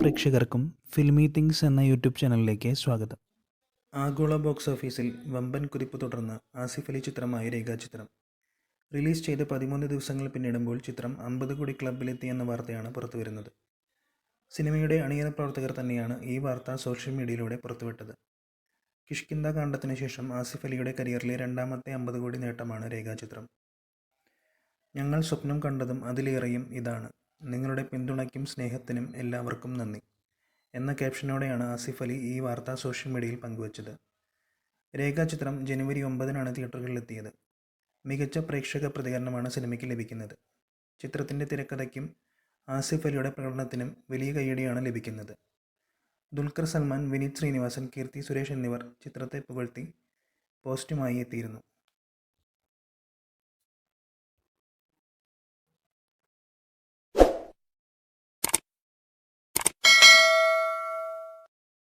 പ്രേക്ഷകർക്കും filmy things എന്ന YouTube ചാനലിലേക്ക് സ്വാഗതം. ആഗോള ബോക്സ് ഓഫീസിൽ വമ്പൻ കുതിപ്പ് തുടർന്ന് ആസിഫ് അലി ചിത്രമായ രേഖാചിത്രം. റിലീസ് ചെയ്ത് പതിമൂന്ന് ദിവസങ്ങൾ പിന്നിടുമ്പോൾ ചിത്രം അമ്പത് കോടി ക്ലബിലെത്തി എന്ന വാർത്തയാണ് പുറത്തുവരുന്നത്. സിനിമയുടെ അണിയറ പ്രവർത്തകർ തന്നെയാണ് ഈ വാർത്ത സോഷ്യൽ മീഡിയയിലൂടെ പുറത്തുവിട്ടത്. കിഷ്കിന്ദ കാണ്ഡത്തിന് ശേഷം ആസിഫ് അലിയുടെ കരിയറിലെ രണ്ടാമത്തെ അമ്പത് കോടി നേട്ടമാണ് രേഖാചിത്രം. ഞങ്ങൾ സ്വപ്നം കണ്ടതും അതിലേറെയും ഇതാണ്. നിങ്ങളുടെ പിന്തുണയ്ക്കും സ്നേഹത്തിനും എല്ലാവർക്കും നന്ദി. എന്ന ക്യാപ്ഷനോടെയാണ് ആസിഫ് അലി ഈ വാർത്ത സോഷ്യൽ മീഡിയയിൽ പങ്കുവച്ചത്. രേഖാചിത്രം ജനുവരി ഒമ്പതിനാണ് തിയേറ്ററുകളിലെത്തിയത്. മികച്ച പ്രേക്ഷക പ്രതികരണമാണ് സിനിമയ്ക്ക് ലഭിക്കുന്നത്. ചിത്രത്തിന്റെ തിരക്കഥയ്ക്കും ആസിഫ് അലിയുടെ പ്രകടനത്തിനും വലിയ കൈയടിയാണ് ലഭിക്കുന്നത്. ദുൽഖർ സൽമാൻ വിനീത് ശ്രീനിവാസൻ കീർത്തി സുരേഷ് എന്നിവർ ചിത്രത്തെ പുകഴ്ത്തി പോസ്റ്റുമായി എത്തിയിരുന്നു.